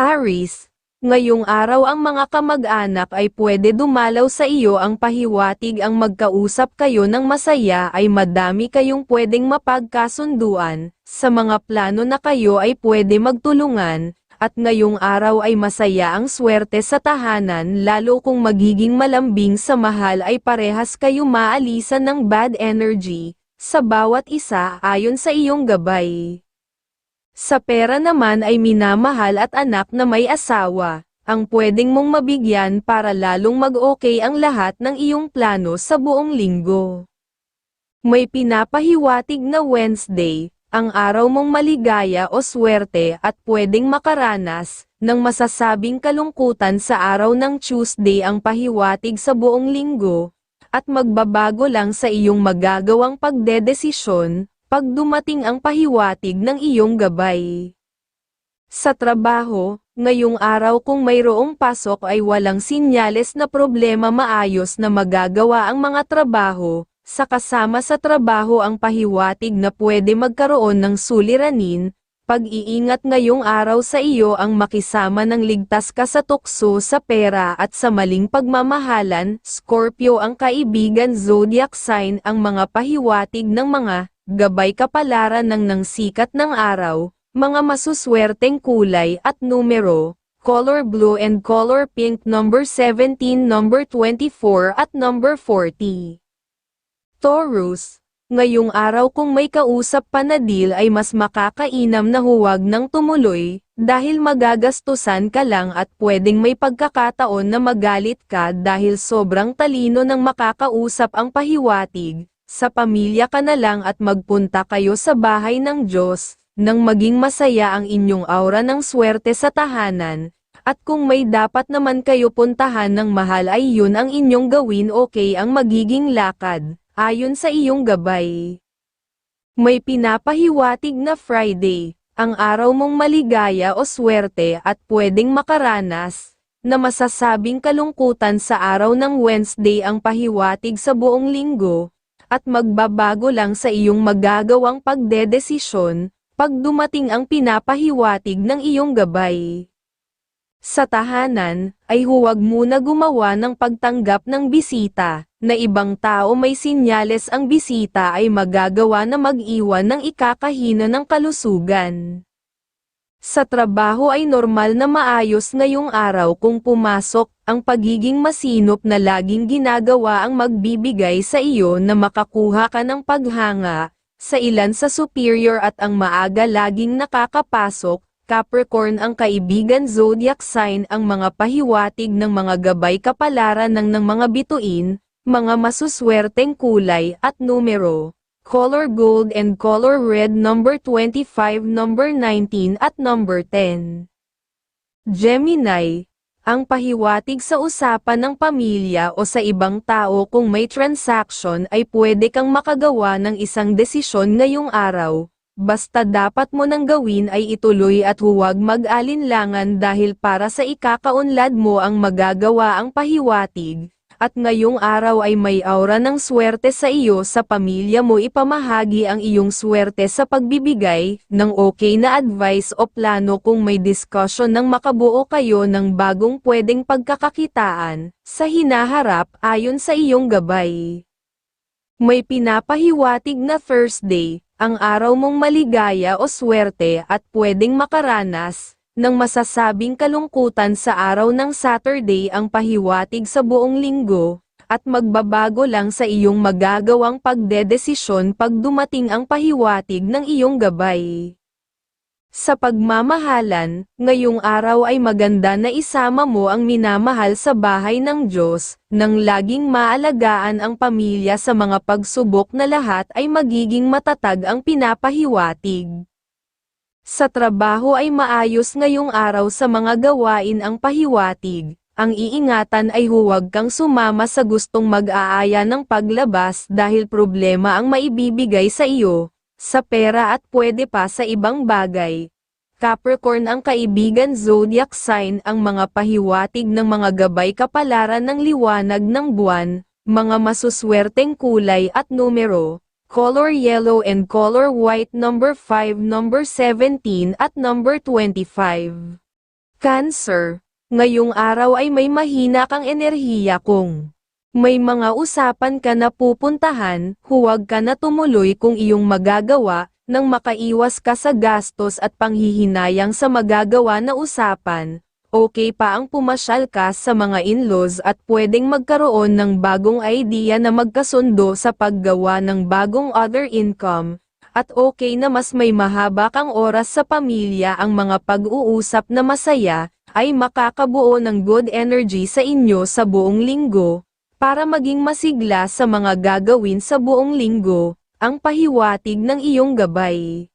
Aris, ngayong araw ang mga kamag-anak ay pwede dumalaw sa iyo ang pahiwatig ang magkausap kayo ng masaya ay madami kayong pwedeng mapagkasunduan, sa mga plano na kayo ay pwede magtulungan, at ngayong araw ay masaya ang swerte sa tahanan lalo kung magiging malambing sa mahal ay parehas kayo maalisan ng bad energy, sa bawat isa ayon sa iyong gabay. Sa pera naman ay minamahal at anak na may asawa, ang pwedeng mong mabigyan para lalong mag-okay ang lahat ng iyong plano sa buong linggo. May pinapahiwatig na Wednesday, ang araw mong maligaya o swerte at pwedeng makaranas, ng masasabing kalungkutan sa araw ng Tuesday ang pahiwatig sa buong linggo, at magbabago lang sa iyong magagawang pagdedesisyon, pag dumating ang pahiwatig ng iyong gabay. Sa trabaho, ngayong araw kung mayroong pasok ay walang sinyales na problema maayos na magagawa ang mga trabaho, sa kasama sa trabaho ang pahiwatig na pwede magkaroon ng suliranin, pag-iingat ngayong araw sa iyo ang makisama ng ligtas ka sa tukso sa pera at sa maling pagmamahalan, Scorpio ang kaibigan zodiac sign ang mga pahiwatig ng mga gabay kapalaran ng nang sikat ng araw, mga masuswerteng kulay at numero, color blue and color pink number 17 number 24 at number 40. Taurus, ngayong araw kung may kausap pa na deal ay mas makakainam na huwag nang tumuloy, dahil magagastusan ka lang at pwedeng may pagkakataon na magalit ka dahil sobrang talino ng makakausap ang pahiwatig, sa pamilya ka na lang at magpunta kayo sa bahay ng Diyos, nang maging masaya ang inyong aura ng swerte sa tahanan, at kung may dapat naman kayo puntahan ng mahal ay yun ang inyong gawin okay ang magiging lakad, ayon sa iyong gabay. May pinapahiwatig na Friday, ang araw mong maligaya o swerte at pwedeng makaranas, na masasabing kalungkutan sa araw ng Wednesday ang pahiwatig sa buong linggo, at magbabago lang sa iyong magagawang pagdedesisyon, pag dumating ang pinapahiwatig ng iyong gabay. Sa tahanan, ay huwag muna gumawa ng pagtanggap ng bisita, na ibang tao may sinyales ang bisita ay magagawa na mag-iwan ng ikakahina ng kalusugan. Sa trabaho ay normal na maayos ngayong araw kung pumasok, ang pagiging masinop na laging ginagawa ang magbibigay sa iyo na makakuha ka ng paghanga, sa ilan sa superior at ang maaga laging nakakapasok, Capricorn ang kaibigan zodiac sign ang mga pahiwatig ng mga gabay kapalaran ng ng mga bituin, mga masuswerteng kulay at numero color gold and color red number 25 number 19 at number 10. Gemini, ang pahiwatig sa usapan ng pamilya o sa ibang tao kung may transaction ay pwede kang makagawa ng isang desisyon ngayong araw, basta dapat mo nang gawin ay ituloy at huwag mag-alinlangan dahil para sa ikakaunlad mo ang magagawa ang pahiwatig, at ngayong araw ay may aura ng swerte sa iyo sa pamilya mo ipamahagi ang iyong swerte sa pagbibigay ng okay na advice o plano kung may discussion ng makabuo kayo ng bagong pwedeng pagkakakitaan, sa hinaharap ayon sa iyong gabay. May pinapahiwatig na Thursday, ang araw mong maligaya o swerte at pwedeng makaranas, ng masasabing kalungkutan sa araw ng Saturday ang pahiwatig sa buong linggo, at magbabago lang sa iyong magagawang pagdedesisyon pag dumating ang pahiwatig ng iyong gabay. Sa pagmamahalan, ngayong araw ay maganda na isama mo ang minamahal sa bahay ng Diyos, nang laging maalagaan ang pamilya sa mga pagsubok na lahat ay magiging matatag ang pinapahiwatig. Sa trabaho ay maayos ngayong araw sa mga gawain ang pahiwatig. Ang iingatan ay huwag kang sumama sa gustong mag-aaya ng paglabas dahil problema ang maibibigay sa iyo, sa pera at pwede pa sa ibang bagay. Capricorn ang kaibigan zodiac sign ang mga pahiwatig ng mga gabay kapalaran ng liwanag ng buwan, mga masuswerteng kulay at numero, color yellow and color white number 5 number 17 at number 25. Cancer, ngayong araw ay may mahina kang enerhiya kung may mga usapan ka na pupuntahan, huwag ka na tumuloy kung iyong magagawa, nang makaiwas ka sa gastos at panghihinayang sa magagawa na usapan, okay pa ang pumasyal ka sa mga in-laws at pwedeng magkaroon ng bagong idea na magkasundo sa paggawa ng bagong other income, at okay na mas may mahaba kang oras sa pamilya ang mga pag-uusap na masaya, ay makakabuo ng good energy sa inyo sa buong linggo, para maging masigla sa mga gagawin sa buong linggo, ang pahiwatig ng iyong gabay.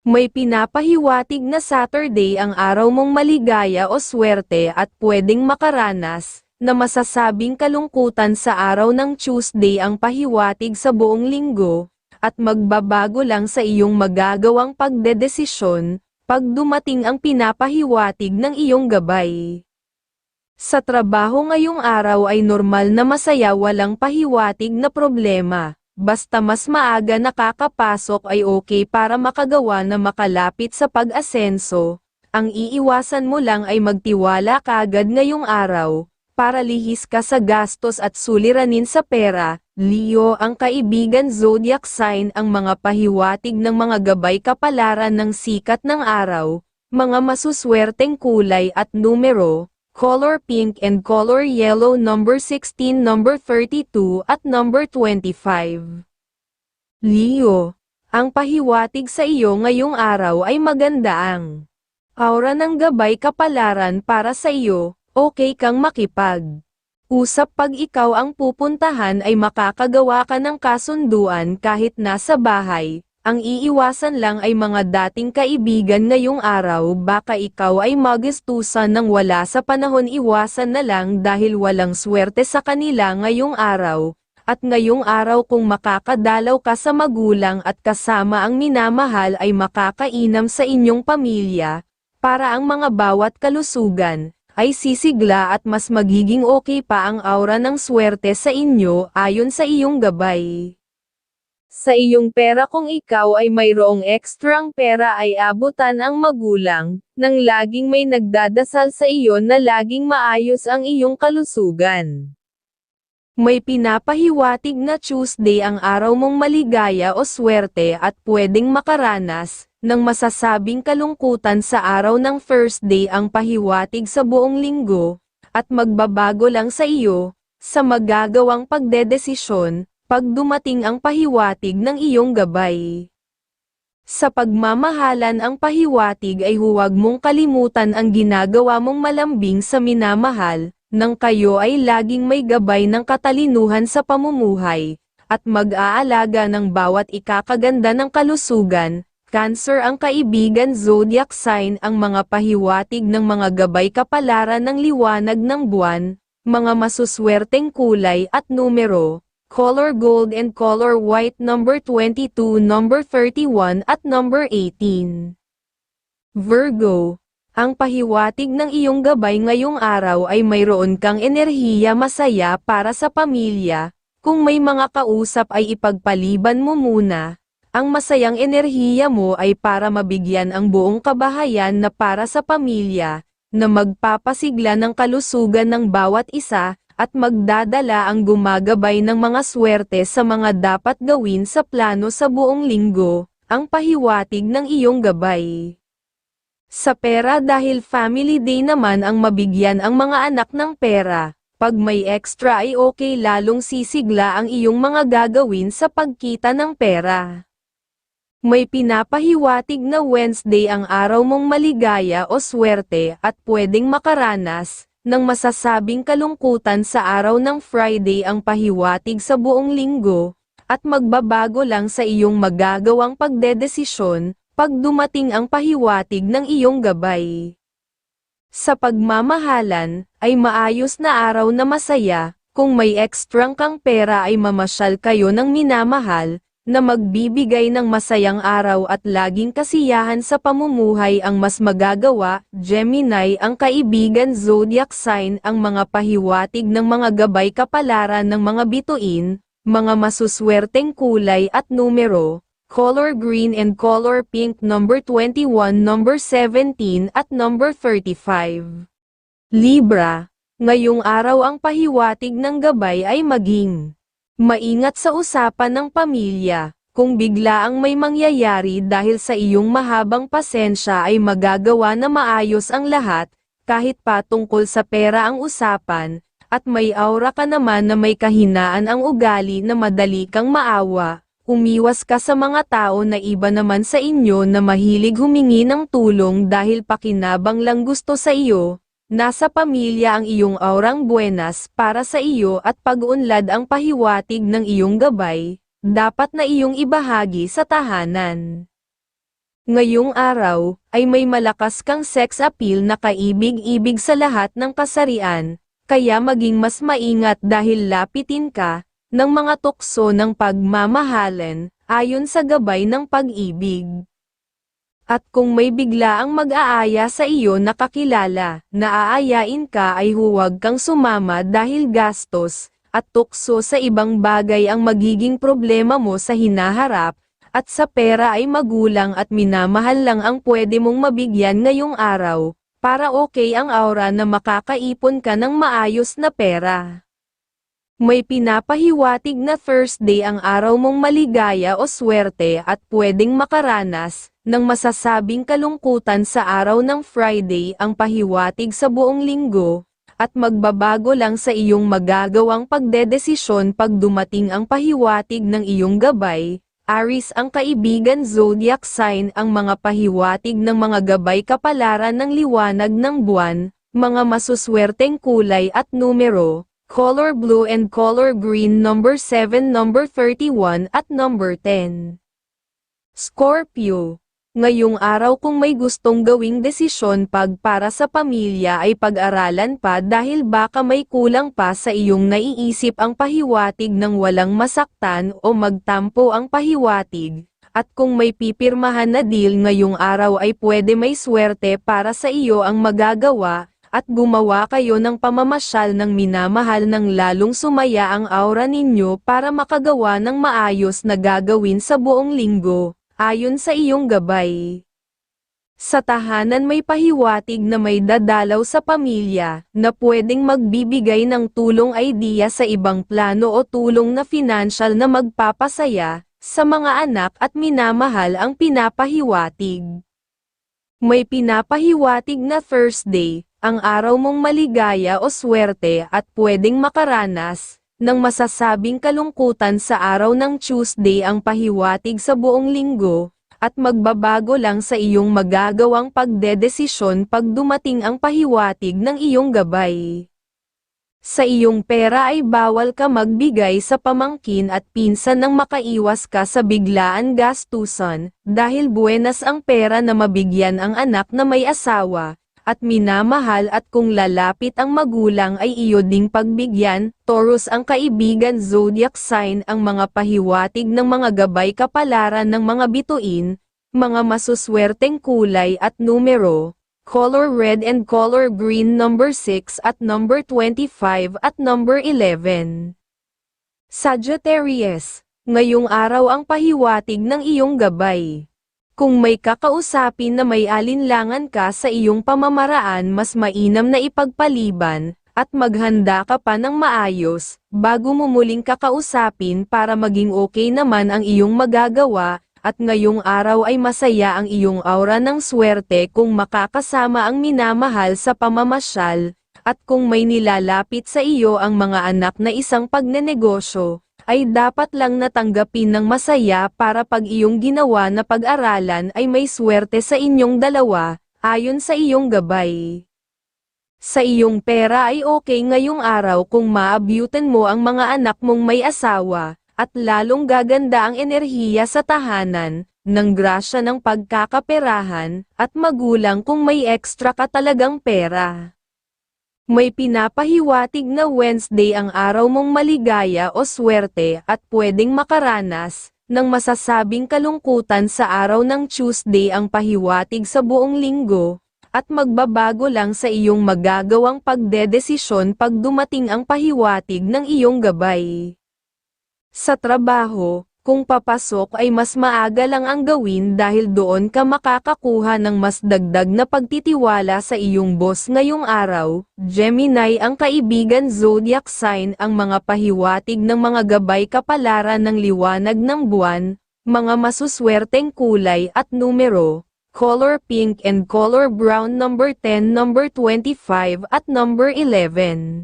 May pinapahiwatig na Saturday ang araw mong maligaya o swerte at pwedeng makaranas, na masasabing kalungkutan sa araw ng Tuesday ang pahiwatig sa buong linggo, at magbabago lang sa iyong magagawang pagdedesisyon, pag dumating ang pinapahiwatig ng iyong gabay. Sa trabaho ngayong araw ay normal na masaya walang pahiwatig na problema, basta mas maaga nakakapasok ay okay para makagawa na makalapit sa pag-asenso, ang iiwasan mo lang ay magtiwala kagad ngayong araw, para lihis ka sa gastos at suliranin sa pera, Leo ang kaibigan zodiac sign ang mga pahiwatig ng mga gabay kapalaran ng sikat ng araw, mga masuswerteng kulay at numero, color pink and color yellow number 16 number 32 at number 25. Leo, ang pahiwatig sa iyo ngayong araw ay maganda ang aura ng gabay kapalaran para sa iyo, okay kang makipag. Usap pag ikaw ang pupuntahan ay makakagawa ka ng kasunduan kahit nasa bahay, ang iiwasan lang ay mga dating kaibigan ngayong araw baka ikaw ay magustusan ng wala sa panahon iwasan na lang dahil walang swerte sa kanila ngayong araw, at ngayong araw kung makakadalaw ka sa magulang at kasama ang minamahal ay makakainam sa inyong pamilya, para ang mga bawat kalusugan, ay sisigla at mas magiging okay pa ang aura ng swerte sa inyo ayon sa iyong gabay. Sa iyong pera kung ikaw ay mayroong ekstrang pera ay abutan ang magulang, nang laging may nagdadasal sa iyo na laging maayos ang iyong kalusugan. May pinapahiwatig na Tuesday ang araw mong maligaya o swerte at pwedeng makaranas, ng masasabing kalungkutan sa araw ng first day ang pahiwatig sa buong linggo, at magbabago lang sa iyo, sa magagawang pagdedesisyon, pag dumating ang pahiwatig ng iyong gabay. Sa pagmamahalan ang pahiwatig ay huwag mong kalimutan ang ginagawa mong malambing sa minamahal, nang kayo ay laging may gabay ng katalinuhan sa pamumuhay, at mag-aalaga ng bawat ikakaganda ng kalusugan, Cancer ang kaibigan zodiac sign ang mga pahiwatig ng mga gabay kapalaran ng liwanag ng buwan, mga masuswerteng kulay at numero, color gold and color white number 22 number 31 at number 18. Virgo, ang pahiwatig ng iyong gabay ngayong araw ay mayroon kang enerhiya masaya para sa pamilya, kung may mga kausap ay ipagpaliban mo muna, ang masayang enerhiya mo ay para mabigyan ang buong kabahayan na para sa pamilya, na magpapasigla ng kalusugan ng bawat isa, at magdadala ang gumagabay ng mga swerte sa mga dapat gawin sa plano sa buong linggo, ang pahiwatig ng iyong gabay. Sa pera dahil family day naman ang mabigyan ang mga anak ng pera, pag may extra ay okay lalong sisigla ang iyong mga gagawin sa pagkita ng pera. May pinapahiwatig na Wednesday ang araw mong maligaya o swerte at pwedeng makaranas, ng masasabing kalungkutan sa araw ng Friday ang pahiwatig sa buong linggo, at magbabago lang sa iyong magagawang pagdedesisyon, pag dumating ang pahiwatig ng iyong gabay. Sa pagmamahalan, ay maayos na araw na masaya, kung may ekstrang kang pera ay mamasyal kayo ng minamahal, na magbibigay ng masayang araw at laging kasiyahan sa pamumuhay ang mas magagawa, Gemini ang kaibigan zodiac sign ang mga pahiwatig ng mga gabay kapalaran ng mga bituin, mga masuswerteng kulay at numero, color green and color pink number 21, number 17 at number 35. Libra, ngayong araw ang pahiwatig ng gabay ay maging maingat sa usapan ng pamilya. Kung bigla ang may mangyayari dahil sa iyong mahabang pasensya ay magagawa na maayos ang lahat, kahit pa tungkol sa pera ang usapan, at may aura ka naman na may kahinaan ang ugali na madali kang maawa, umiwas ka sa mga tao na iba naman sa inyo na mahilig humingi ng tulong dahil pakinabang lang gusto sa iyo, nasa pamilya ang iyong aurang buenas para sa iyo at pag-unlad ang pahiwatig ng iyong gabay, dapat na iyong ibahagi sa tahanan. Ngayong araw, ay may malakas kang sex appeal na kaibig-ibig sa lahat ng kasarian, kaya maging mas maingat dahil lapitin ka, ng mga tukso ng pagmamahalan, ayon sa gabay ng pag-ibig. At kung may bigla ang mag-aaya sa iyo na kakilala, na aayain ka ay huwag kang sumama dahil gastos, at tukso sa ibang bagay ang magiging problema mo sa hinaharap, at sa pera ay magulang at minamahal lang ang pwede mong mabigyan ngayong araw, para okay ang aura na makakaipon ka ng maayos na pera. May pinapahiwatig na Thursday ang araw mong maligaya o swerte at pwedeng makaranas, ng masasabing kalungkutan sa araw ng Friday ang pahiwatig sa buong linggo, at magbabago lang sa iyong magagawang pagdedesisyon pag dumating ang pahiwatig ng iyong gabay. Aris ang kaibigan zodiac sign ang mga pahiwatig ng mga gabay kapalaran ng liwanag ng buwan, mga masuswerteng kulay at numero, color blue and color green number 7 number 31 at number 10. Scorpio Ngayong araw kung may gustong gawing desisyon pag para sa pamilya ay pag-aralan pa dahil baka may kulang pa sa iyong naiisip ang pahiwatig ng walang masaktan o magtampo ang pahiwatig, at kung may pipirmahan na deal ngayong araw ay pwede may swerte para sa iyo ang magagawa, at gumawa kayo ng pamamasyal ng minamahal ng lalong sumaya ang aura ninyo para makagawa ng maayos na gagawin sa buong linggo ayon sa iyong gabay. Sa tahanan may pahiwatig na may dadalaw sa pamilya, na pwedeng magbibigay ng tulong idea sa ibang plano o tulong na financial na magpapasaya, sa mga anak at minamahal ang pinapahiwatig. May pinapahiwatig na Thursday, ang araw mong maligaya o swerte at pwedeng makaranas, ng masasabing kalungkutan sa araw ng Tuesday ang pahiwatig sa buong linggo, at magbabago lang sa iyong magagawang pagdedesisyon pag dumating ang pahiwatig ng iyong gabay. Sa iyong pera ay bawal ka magbigay sa pamangkin at pinsan nang makaiwas ka sa biglaan gastusan, dahil buenas ang pera na mabigyan ang anak na may asawa, at minamahal at kung lalapit ang magulang ay iyo ding pagbigyan, Taurus ang kaibigan zodiac sign ang mga pahiwatig ng mga gabay kapalaran ng mga bituin, mga masuswerteng kulay at numero, color red and color green number 6 at number 25 at number 11. Sagittarius, ngayong araw ang pahiwatig ng iyong gabay. Kung may kakausapin na may alinlangan ka sa iyong pamamaraan mas mainam na ipagpaliban, at maghanda ka pa ng maayos, bago mo muling kakausapin para maging okay naman ang iyong magagawa, at ngayong araw ay masaya ang iyong aura ng swerte kung makakasama ang minamahal sa pamamasyal, at kung may nilalapit sa iyo ang mga anak na isang pagnenegosyo, ay dapat lang natanggapin ng masaya para pag iyong ginawa na pag-aralan ay may swerte sa inyong dalawa, ayon sa iyong gabay. Sa iyong pera ay okay ngayong araw kung maabyutan mo ang mga anak mong may asawa, at lalong gaganda ang enerhiya sa tahanan, ng grasya ng pagkakaperahan, at magulang kung may extra ka talagang pera. May pinapahiwatig na Wednesday ang araw mong maligaya o swerte at pwedeng makaranas, ng masasabing kalungkutan sa araw ng Tuesday ang pahiwatig sa buong linggo, at magbabago lang sa iyong magagawang pagdedesisyon pag dumating ang pahiwatig ng iyong gabay. Sa trabaho, Kung papasok ay mas maaga lang ang gawin dahil doon ka makakakuha ng mas dagdag na pagtitiwala sa iyong boss ngayong araw. Gemini ang kaibigan zodiac sign ang mga pahiwatig ng mga gabay kapalaran ng liwanag ng buwan, mga masuswerteng kulay at numero, color pink and color brown number 10, number 25 at number 11.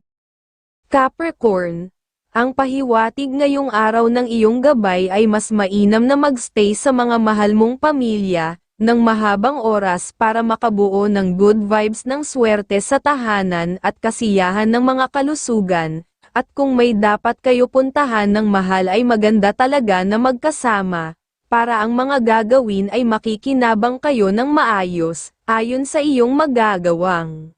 Capricorn, ang pahiwatig ngayong araw ng iyong gabay ay mas mainam na magstay sa mga mahal mong pamilya, ng mahabang oras para makabuo ng good vibes ng swerte sa tahanan at kasiyahan ng mga kalusugan, at kung may dapat kayo puntahan ng mahal ay maganda talaga na magkasama, para ang mga gagawin ay makikinabang kayo ng maayos, ayon sa iyong magagawang.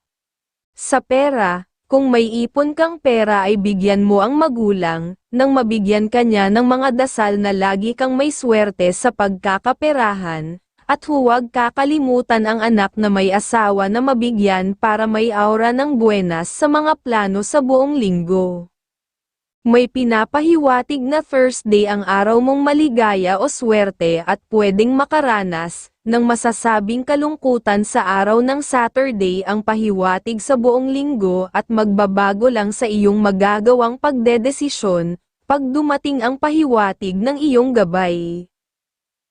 Sa pera, kung may ipon kang pera ay bigyan mo ang magulang, nang mabigyan ka niya ng mga dasal na lagi kang may swerte sa pagkakaperahan, at huwag kakalimutan ang anak na may asawa na mabigyan para may aura ng buenas sa mga plano sa buong linggo. May pinapahiwatig na Thursday ang araw mong maligaya o swerte at pwedeng makaranas, ng masasabing kalungkutan sa araw ng Saturday ang pahiwatig sa buong linggo at magbabago lang sa iyong magagawang pagdedesisyon, pag dumating ang pahiwatig ng iyong gabay.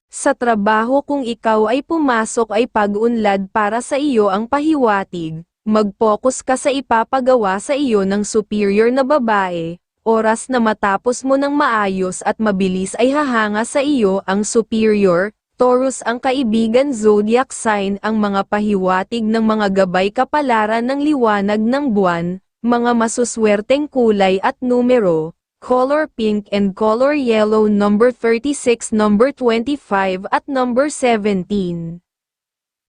Sa trabaho kung ikaw ay pumasok ay pag-unlad para sa iyo ang pahiwatig, mag-focus ka sa ipapagawa sa iyo ng superior na babae, oras na matapos mo ng maayos at mabilis ay hahanga sa iyo ang superior, Taurus ang kaibigan zodiac sign ang mga pahiwatig ng mga gabay kapalaran ng liwanag ng buwan, mga masuswerteng kulay at numero, color pink and color yellow number 36 number 25 at number 17.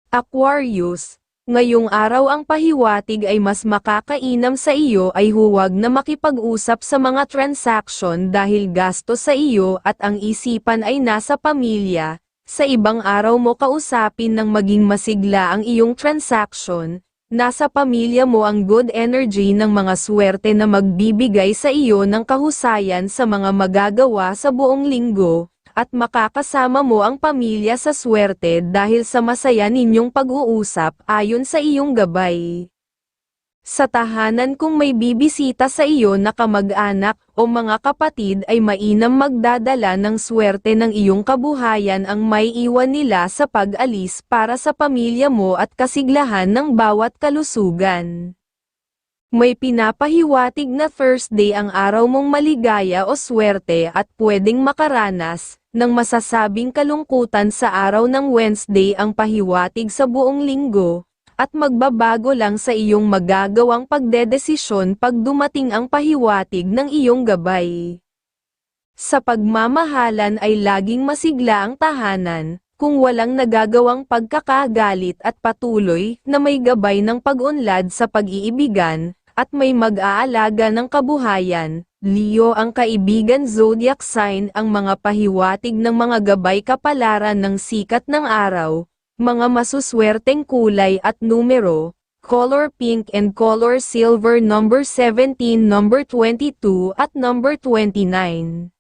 Aquarius, ngayong araw ang pahiwatig ay mas makakainam sa iyo ay huwag na makipag-usap sa mga transaction dahil gasto sa iyo at ang isipan ay nasa pamilya, sa ibang araw mo kausapin ng maging masigla ang iyong transaction, nasa pamilya mo ang good energy ng mga swerte na magbibigay sa iyo ng kahusayan sa mga magagawa sa buong linggo, at makakasama mo ang pamilya sa swerte dahil sa masaya ninyong pag-uusap ayon sa iyong gabay. Sa tahanan kung may bibisita sa iyo na kamag-anak o mga kapatid ay mainam magdadala ng swerte ng iyong kabuhayan ang may iwan nila sa pag-alis para sa pamilya mo at kasiglahan ng bawat kalusugan. May pinapahiwatig na Thursday ang araw mong maligaya o swerte at pwedeng makaranas, ng masasabing kalungkutan sa araw ng Wednesday ang pahiwatig sa buong linggo, at magbabago lang sa iyong magagawang pagdedesisyon pag dumating ang pahiwatig ng iyong gabay. Sa pagmamahalan ay laging masigla ang tahanan, kung walang nagagawang pagkakagalit at patuloy na may gabay ng pag-unlad sa pag-iibigan, at may mag-aalaga ng kabuhayan, Leo ang kaibigan zodiac sign ang mga pahiwatig ng mga gabay kapalaran ng sikat ng araw, mga masuswerteng kulay at numero, color pink and color silver number 17 number 22 at number 29.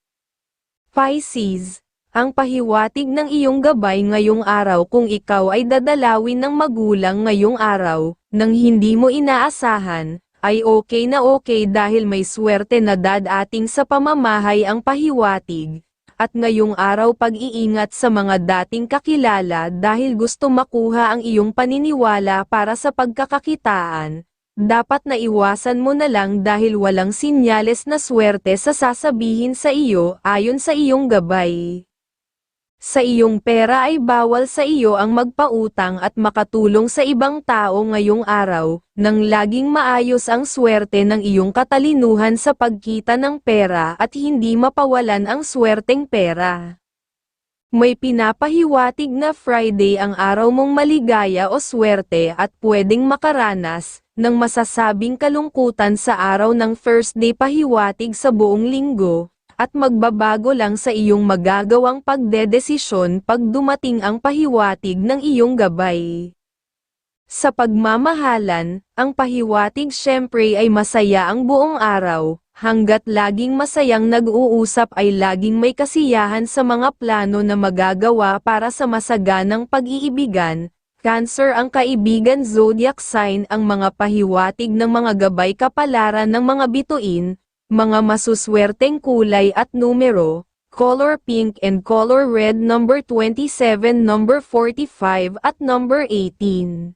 Pisces, ang pahiwatig ng iyong gabay ngayong araw kung ikaw ay dadalawin ng magulang ngayong araw, nang hindi mo inaasahan, ay okay na okay dahil may swerte na dadating sa pamamahay ang pahiwatig, at ngayong araw pag-iingat sa mga dating kakilala dahil gusto makuha ang iyong paniniwala para sa pagkakakitaan, dapat na iwasan mo na lang dahil walang sinyales na swerte sa sasabihin sa iyo ayon sa iyong gabay. Sa iyong pera ay bawal sa iyo ang magpautang at makatulong sa ibang tao ngayong araw, nang laging maayos ang swerte ng iyong katalinuhan sa pagkita ng pera at hindi mapawalan ang swerteng pera. May pinapahiwatig na Friday ang araw mong maligaya o swerte at pwedeng makaranas, ng masasabing kalungkutan sa araw ng Thursday pahiwatig sa buong linggo, at magbabago lang sa iyong magagawang pagdedesisyon pag dumating ang pahiwatig ng iyong gabay. Sa pagmamahalan, ang pahiwatig syempre ay masaya ang buong araw, Hanggat laging masayang nag-uusap ay laging may kasiyahan sa mga plano na magagawa para sa masaganang pag-iibigan. Cancer ang kaibigan zodiac sign ang mga pahiwatig ng mga gabay kapalaran ng mga bituin, mga masuswerteng kulay at numero, color pink and color red number 27 number 45 at number 18.